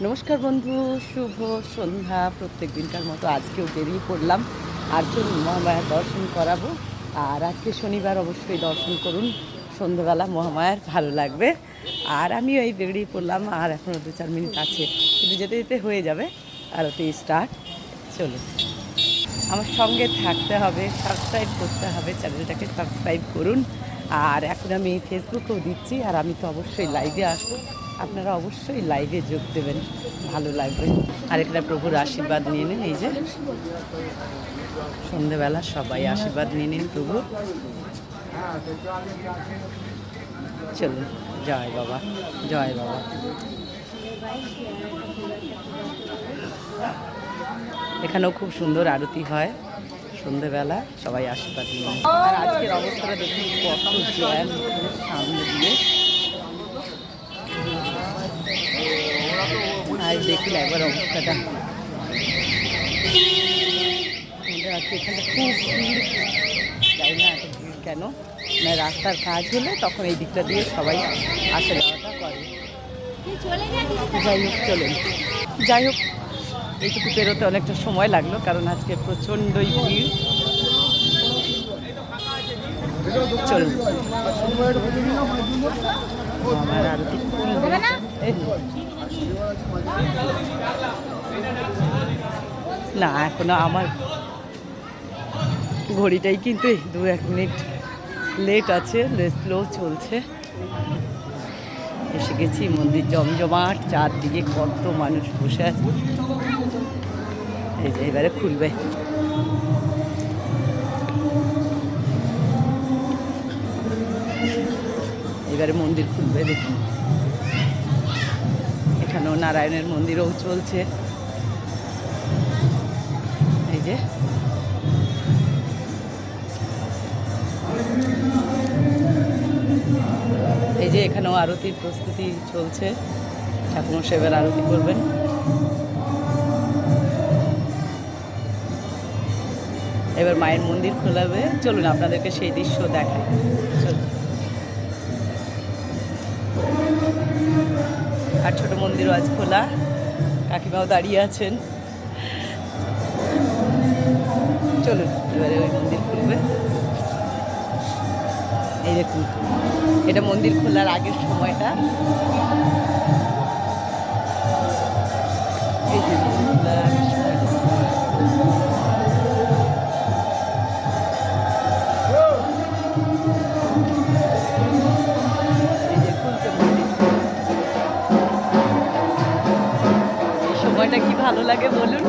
নমস্কার বন্ধু, শুভ সন্ধ্যা। প্রত্যেক দিনকার মতো আজকেও বেরিয়ে পড়লাম। আর চলুন মহামায়ার দর্শন করাবো। আর আজকে শনিবার, অবশ্যই দর্শন করুন। সন্ধ্যাবেলা মহামায়ার, ভালো লাগবে। আর আমিও এই বেরিয়ে পড়লাম। আর এখনও দু চার মিনিট আছে। কিন্তু যেতে যেতে হয়ে যাবে। আরতি স্টার্ট চলুন। আমার সঙ্গে থাকতে হবে সাবস্ক্রাইব করতে হবে। চ্যানেলটাকে সাবস্ক্রাইব করুন। আর এখন আমি ফেসবুকেও দিচ্ছি। আর আমি তো অবশ্যই লাইভে আসব। আপনারা অবশ্যই লাইভে যোগ দেবেন, ভালো লাগবে। আর এখানে প্রভুর আশীর্বাদ নিয়ে নিন, এই যে। সন্ধেবেলা সবাই আশীর্বাদ নিয়ে নিন প্রভু চলুন, জয় বাবা জয় বাবা। এখানেও খুব সুন্দর আরতি হয়, সন্ধেবেলা সবাই আশীর্বাদ নিয়ে। আর আজকের অবস্থাটা দেখুন, কত জ্যাম, সামনে দিয়ে। আর দেখুন একবার অবস্থাটা। খুব জানি না কেন। মানে রাস্তার কাজ হলে তখন এই দিকটা দিয়ে সবাই আসা করে। যাই হোক, চলুন। যাই হোক, এইটুকু পেরোতে অনেকটা সময় লাগল, কারণ আজকে প্রচণ্ডই ভিড়। চলুন। আমার এই তো। না, এখনও আমার ঘড়িটাই কিন্তু দু এক মিনিট লেট আছে স্লো চলছে। এসে গেছি মন্দির জমজমাট, চারদিকে কত মানুষ বসে আছে। এই যে এবারে খুলবে। এবারে মন্দির খুলবে, দেখুন। এখানেও নারায়ণের মন্দিরও চলছে। এই যে। এই যে এখানেও আরতির প্রস্তুতি চলছে। ঠাকুর সেবার আরতি করবেন। এবার মায়ের মন্দির খোলাবে। চলুন আপনাদেরকে সেই দৃশ্য দেখায় চলুন। আর ছোট মন্দিরও আজ খোলা। কাকিমাও দাঁড়িয়ে আছেন। চলুন, এবারে ওই মন্দির খুলবে। এই দেখুন, এটা মন্দির খোলার আগের সময়টা। এই যে মন্দির খোলার আগের সময়টা। এই কি ভালো লাগে বলুন?